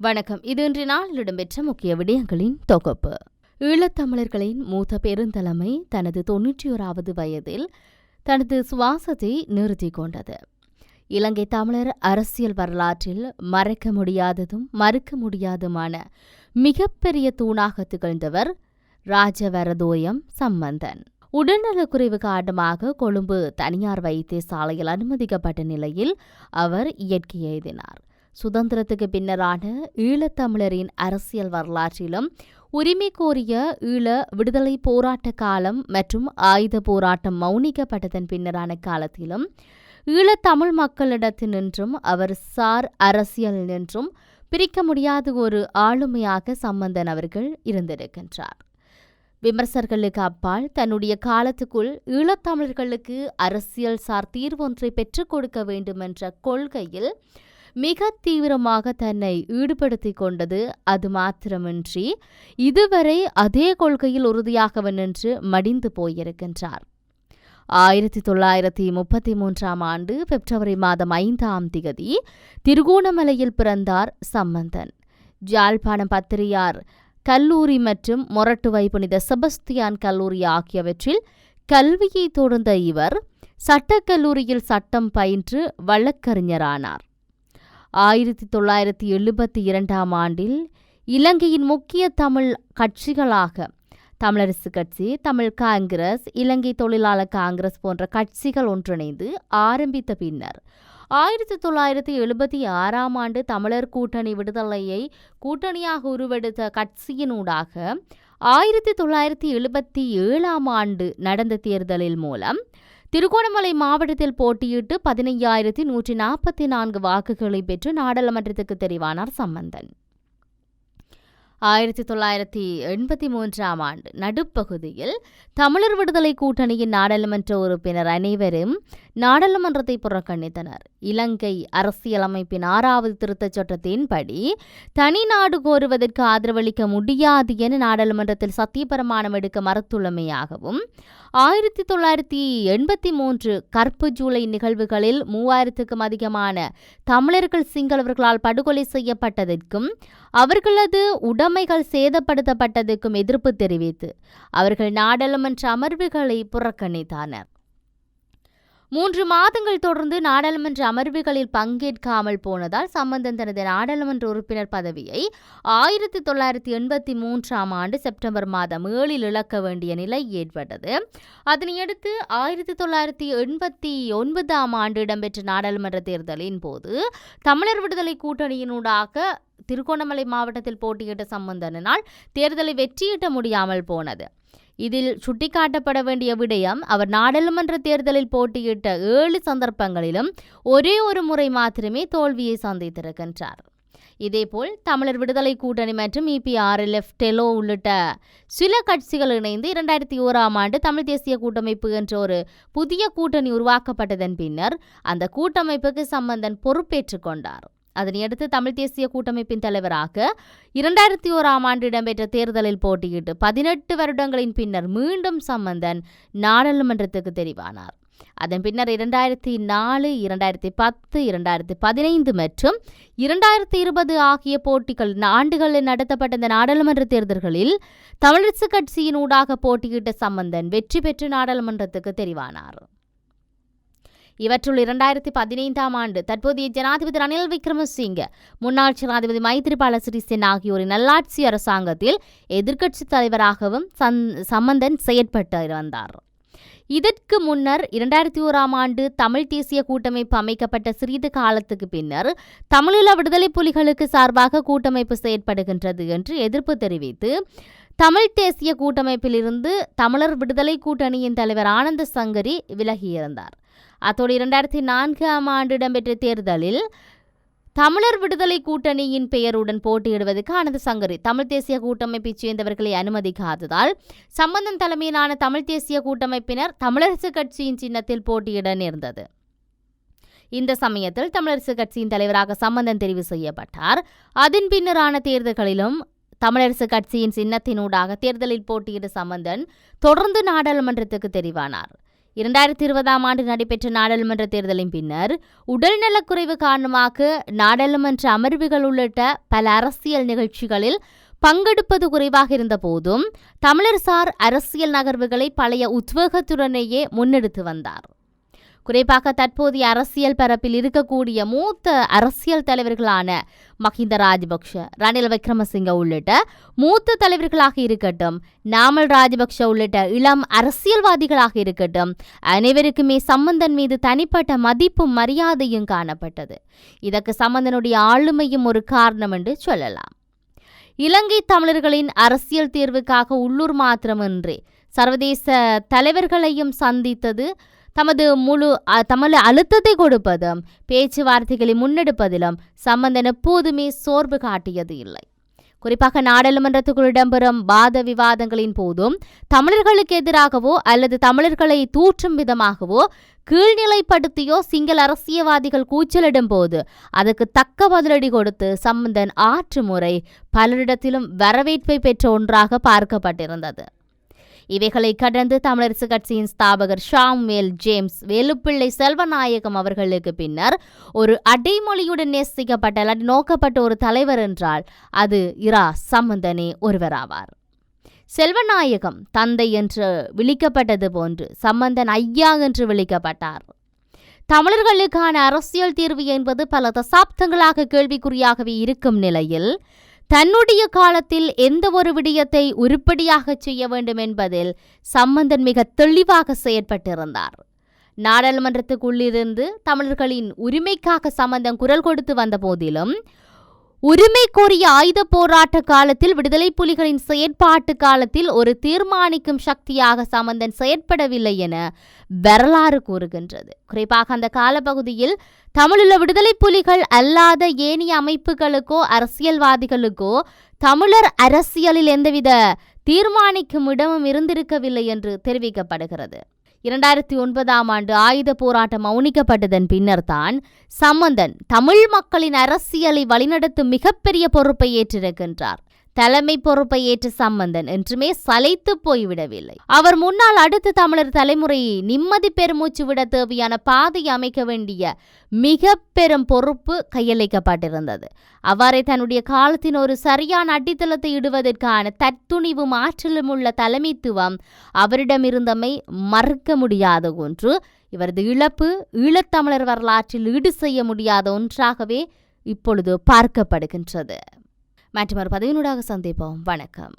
வணக்கம். இது இன்று நாளில் இடம்பெற்ற முக்கிய விடயங்களின் தொகுப்பு. ஈழத்தமிழர்களின் மூத்த பெருந்தலைமை தனது தொன்னூற்றி ஓராவது வயதில் தனது சுவாசத்தை நிறுத்திக் கொண்டது. இலங்கை தமிழர் அரசியல் வரலாற்றில் மறைக்க முடியாததும் மறுக்க முடியாதுமான மிகப்பெரிய தூணாக திகழ்ந்தவர் ராஜவரதோயம் சம்பந்தன். உடல்நலக்குறைவு காரணமாக கொழும்பு தனியார் வைத்தியசாலையில் அனுமதிக்கப்பட்ட நிலையில் அவர் இயற்கை எழுதினார். சுதந்திரத்துக்கு பின்னரான ஈழத்தமிழரின் அரசியல் வரலாற்றிலும் உரிமை கோரிய ஈழ விடுதலை போராட்ட காலம் மற்றும் ஆயுத போராட்டம் மௌனிக்கப்பட்டதன் பின்னரான காலத்திலும் ஈழத்தமிழ் மக்களிடத்தினின்றும் அவர் சார் அரசியல் நின்றும் பிரிக்க முடியாத ஒரு ஆளுமையாக சம்பந்தன் அவர்கள் இருந்திருக்கின்றார். விமர்சகர்களுக்கு அப்பால் தன்னுடைய காலத்துக்குள் ஈழத்தமிழர்களுக்கு அரசியல் சார் தீர்வொன்றை பெற்றுக் கொடுக்க வேண்டும் என்ற கொள்கையில் மிக தீவிரமாக தன்னை ஈடுபடுத்திக் கொண்டது அது மாத்திரமின்றி இதுவரை அதே கொள்கையில் உறுதியாக நின்று மடிந்து போயிருக்கின்றார். ஆயிரத்தி தொள்ளாயிரத்தி முப்பத்தி மூன்றாம் ஆண்டு பிப்ரவரி மாதம் ஐந்தாம் திகதி திருகோணமலையில் பிறந்தார் சம்பந்தன். ஜாழ்ப்பாணம் பத்திரியார் கல்லூரி மற்றும் மொரட்டுவை புனித செபஸ்தியான் கல்லூரி ஆகியவற்றில் கல்வியை தொடர்ந்த இவர் சட்டக்கல்லூரியில் சட்டம் பயின்று வழக்கறிஞரானார். ஆயிரத்தி தொள்ளாயிரத்தி எழுபத்தி இரண்டாம் ஆண்டில் இலங்கையின் முக்கிய தமிழ் கட்சிகளாக தமிழரசு கட்சி தமிழ் காங்கிரஸ் இலங்கை தொழிலாளர் காங்கிரஸ் போன்ற கட்சிகள் ஒன்றிணைந்து ஆரம்பித்த பின்னர் ஆயிரத்தி தொள்ளாயிரத்தி எழுபத்தி ஆறாம் ஆண்டு தமிழர் கூட்டணி விடுதலையை கூட்டணியாக உருவெடுத்த கட்சியினூடாக ஆயிரத்தி தொள்ளாயிரத்தி எழுபத்தி ஏழாம் ஆண்டு நடந்த தேர்தலில் மூலம் திருகோணமலை மாவட்டத்தில் போட்டியிட்டு பதினையாயிரத்தி நூற்றி நாற்பத்தி நான்கு வாக்குகளை பெற்று நாடாளுமன்றத்துக்கு தெரிவானார் சம்பந்தன். ஆயிரத்தி தொள்ளாயிரத்தி எண்பத்தி மூன்றாம் ஆண்டு நடுப்பகுதியில் தமிழர் விடுதலை கூட்டணியின் நாடாளுமன்ற உறுப்பினர் அனைவரும் நாடாளுமன்றத்தை புறக்கணித்தனர். இலங்கை அரசியலமைப்பின் ஆறாவது திருத்தச் சட்டத்தின்படி தனி நாடு கோருவதற்கு ஆதரவளிக்க முடியாது என நாடாளுமன்றத்தில் சத்தியபிரமாணம் எடுக்க மறுத்துள்ளமையாகவும் ஆயிரத்தி தொள்ளாயிரத்தி எண்பத்தி மூன்று கற்பு ஜூலை நிகழ்வுகளில் மூவாயிரத்துக்கும் அதிகமான தமிழர்கள் சிங்களவர்களால் படுகொலை செய்யப்பட்டதற்கும் அவர்களது உடைமைகள் சேதப்படுத்தப்பட்டதற்கும் எதிர்ப்பு தெரிவித்து அவர்கள் நாடாளுமன்ற அமர்வுகளை புறக்கணித்தனர். மூன்று மாதங்கள் தொடர்ந்து நாடாளுமன்ற அமர்வுகளில் பங்கேற்காமல் போனதால் சம்பந்தன் தனது நாடாளுமன்ற உறுப்பினர் பதவியை ஆயிரத்தி தொள்ளாயிரத்தி எண்பத்தி மூன்றாம் ஆண்டு செப்டம்பர் மாதம் ஏழில் இழக்க வேண்டிய நிலை ஏற்பட்டது. அதனையடுத்து ஆயிரத்தி தொள்ளாயிரத்தி எண்பத்தி ஒன்பதாம் ஆண்டு இடம்பெற்ற நாடாளுமன்ற தேர்தலின் போது தமிழர் விடுதலை கூட்டணியினூடாக திருகோணமலை மாவட்டத்தில் போட்டியிட்ட சம்பந்தனால் தேர்தலை வெற்றியிட்ட முடியாமல் போனது. இதில் சுட்டிக்காட்டப்பட வேண்டிய விடயம் அவர் நாடாளுமன்ற தேர்தலில் போட்டியிட்ட ஏழு சந்தர்ப்பங்களிலும் ஒரே ஒரு முறை மாத்திரமே தோல்வியை சந்தித்திருக்கின்றார். இதேபோல் தமிழர் விடுதலை கூட்டணி மற்றும் இபிஆர்எல்எஃப் டெலோ உள்ளிட்ட சில கட்சிகள் இணைந்து இரண்டாயிரத்தி ஓராம் ஆண்டு தமிழ் தேசிய கூட்டமைப்பு என்ற ஒரு புதிய கூட்டணி உருவாக்கப்பட்டதன் பின்னர் அந்த கூட்டமைப்புக்கு சம்பந்தன் பொறுப்பேற்றுக் கொண்டார். அதனையடுத்து தமிழ் தேசிய கூட்டமைப்பின் தலைவராக இரண்டாயிரத்தி ஓராம் ஆண்டு இடம்பெற்ற தேர்தலில் போட்டியிட்டு பதினெட்டு வருடங்களின் பின்னர் மீண்டும் சம்பந்தன் நாடாளுமன்றத்துக்கு தெரிவானார். அதன் பின்னர் இரண்டாயிரத்தி நாலு இரண்டாயிரத்தி பத்து இரண்டாயிரத்தி பதினைந்து மற்றும் இரண்டாயிரத்தி இருபது ஆகிய போட்டிகள் ஆண்டுகளில் நடத்தப்பட்ட இந்த நாடாளுமன்ற தேர்தல்களில் தமிழரசு கட்சியின் ஊடாக போட்டியிட்ட சம்பந்தன் வெற்றி பெற்று நாடாளுமன்றத்துக்கு தெரிவானார். இவற்றுள் இரண்டாயிரத்தி பதினைந்தாம் ஆண்டு தற்போதைய ஜனாதிபதி ரணில் விக்ரமசிங்க முன்னாள் ஜனாதிபதி மைத்திரிபால சிறிசேன் ஆகியோரின் நல்லாட்சி அரசாங்கத்தில் எதிர்க்கட்சித் தலைவராகவும் சம்பந்தன் செயற்பட்டு வந்தார். இதற்கு முன்னர் இரண்டாயிரத்தி ஓராம் ஆண்டு தமிழ் தேசிய கூட்டமைப்பு அமைக்கப்பட்ட சிறிது காலத்துக்கு பின்னர் தமிழீழ விடுதலை புலிகளுக்கு சார்பாக கூட்டமைப்பு செயற்படுகின்றது என்று எதிர்ப்பு தெரிவித்து தமிழ் தேசிய கூட்டமைப்பிலிருந்து தமிழர் விடுதலை கூட்டணியின் தலைவர் ஆனந்த சங்கரி விலகியிருந்தார். அத்தோடு இரண்டாயிரத்தி நான்காம் ஆண்டு இடம்பெற்ற தேர்தலில் தமிழர் விடுதலை கூட்டணியின் பெயருடன் போட்டியிடுவதற்கு ஆனந்த சங்கரி. தமிழ் தேசிய கூட்டமைப்பைச் சேர்ந்தவர்களை அனுமதிக்காததால் சம்பந்தன் தலைமையிலான தமிழ் தேசிய கூட்டமைப்பினர் தமிழரசு கட்சியின் சின்னத்தில் போட்டியிட நேர்ந்தது. இந்த சமயத்தில் தமிழரசு கட்சியின் தலைவராக சம்பந்தன் தெரிவு செய்யப்பட்டார். அதன் பின்னரான தேர்தல்களிலும் தமிழரசு கட்சியின் சின்னத்தினூடாக தேர்தலில் போட்டியிட சம்பந்தன் தொடர்ந்து நாடாளுமன்றத்துக்கு தெரிவானார். இரண்டாயிரத்தி இருபதாம் ஆண்டு நடைபெற்ற நாடாளுமன்ற தேர்தலின் பின்னர் உடல்நலக்குறைவு காரணமாக நாடாளுமன்ற அமர்வுகள் உள்ளிட்ட பல அரசியல் நிகழ்ச்சிகளில் பங்கெடுப்பது குறைவாக இருந்த போதும் தமிழர்சார் அரசியல் நகர்வுகளை பழைய உத்வேகத்துடனேயே முன்னெடுத்து வந்தார். குறிப்பாக தற்போதைய அரசியல் பரப்பில் இருக்கக்கூடிய மூத்த அரசியல் தலைவர்களான மஹிந்த ராஜபக்ஷ ரணில் விக்ரமசிங்க உள்ளிட்ட மூத்த தலைவர்களாக இருக்கட்டும் நாமல் ராஜபக்ஷ உள்ளிட்ட இளம் அரசியல்வாதிகளாக இருக்கட்டும் அனைவருக்குமே சம்பந்தன் மீது தனிப்பட்ட மதிப்பும் மரியாதையும் காணப்பட்டது. இதற்கு சம்பந்தனுடைய ஆளுமையும் ஒரு காரணம் என்று சொல்லலாம். இலங்கை தமிழர்களின் அரசியல் தீர்வுக்காக உள்ளூர் மாத்திரமின்றி சர்வதேச தலைவர்களையும் சந்தித்தது தமது முழு தமது அழுத்தத்தை கொடுப்பதும் பேச்சுவார்த்தைகளை முன்னெடுப்பதிலும் சம்பந்தன் எப்போதுமே சோர்வு காட்டியது இல்லை. குறிப்பாக நாடாளுமன்றத்துக்குள் இடம்பெறும் வாத விவாதங்களின் போதும் தமிழர்களுக்கு எதிராகவோ அல்லது தமிழர்களை தூற்றும் விதமாகவோ கீழ்நிலைப்படுத்தியோ சிங்கள அரசியவாதிகள் கூச்சலிடும் போது அதுக்கு தக்க பதிலடி கொடுத்து சம்பந்தன் ஆற்று முறை பலரிடத்திலும் வரவேற்பை பெற்ற ஒன்றாக பார்க்கப்பட்டிருந்தது. இவைகளை கடந்து தமிழரசு கட்சியின் ஸ்தாபகர் ஷாம்வேல் ஜேம்ஸ் வேலுப்பிள்ளை செல்வநாயகம் அவர்களுக்கு பின்னர் ஒரு அடைமொழியுடன் நேசிக்கப்பட்ட அல்லது நோக்கப்பட்ட ஒரு தலைவர் என்றால் அது இரா சம்பந்தனே ஒருவராவார். செல்வநாயகம் தந்தை என்று விழிக்கப்பட்டது போன்று சம்பந்தன் ஐயா என்று விழிக்கப்பட்டார். தமிழர்களுக்கான அரசியல் தீர்வு என்பது பல தசாப்தங்களாக கேள்விக்குறியாகவே இருக்கும் நிலையில் தன்னுடைய காலத்தில் எந்த ஒரு விடயத்தை உருப்படியாக செய்ய வேண்டும் என்பதில் சம்பந்தன் மிக தெளிவாக செயற்பட்டிருந்தார். நாடாளுமன்றத்துக்குள்ளிருந்து தமிழர்களின் உரிமைக்காக சம்பந்தம் குரல் கொடுத்து வந்த போதிலும் உரிமை கோரிய ஆயுத போராட்ட காலத்தில் விடுதலை புலிகளின் செயற்பாட்டு காலத்தில் ஒரு தீர்மானிக்கும் சக்தியாக சம்பந்தன் செயற்படவில்லை என வரலாறு கூறுகின்றது. குறிப்பாக அந்த காலப்பகுதியில் தமிழுள்ள விடுதலை புலிகள் அல்லாத ஏனைய அமைப்புகளுக்கோ அரசியல்வாதிகளுக்கோ தமிழர் அரசியலில் எந்தவித தீர்மானிக்கும் இடமும் இருந்திருக்கவில்லை என்று தெரிவிக்கப்படுகிறது. இரண்டாயிரத்தி ஒன்பதாம் ஆண்டு ஆயுத போராட்டம் மௌனிக்கப்பட்டதன் பின்னர்தான் சம்பந்தன் தமிழ் மக்களின் அரசியலை வழிநடத்தும் மிகப்பெரிய பொறுப்பை ஏற்றிருக்கின்றார். தலைமை பொறுப்பை ஏற்ற சம்பந்தன் என்றுமே சலைத்து போய்விடவில்லை. அவர் முன்னால் அடுத்த தமிழர் தலைமுறையை நிம்மதி பெருமூச்சு விட தேவையான பாதை அமைக்க வேண்டிய மிக பெரும் பொறுப்பு கையளிக்கப்பட்டிருந்தது. அவ்வாறே தன்னுடைய காலத்தின் ஒரு சரியான அடித்தளத்தை இடுவதற்கான தத்துணிவும் ஆற்றலும் உள்ள தலைமைத்துவம் அவரிடமிருந்தமை மறுக்க முடியாத ஒன்று. இவரது இழப்பு ஈழத்தமிழர் வரலாற்றில் ஈடு செய்ய முடியாத ஒன்றாகவே இப்பொழுது பார்க்கப்படுகின்றது. மற்றும் ஒரு பதிவினூடாக சந்திப்போம். வணக்கம்.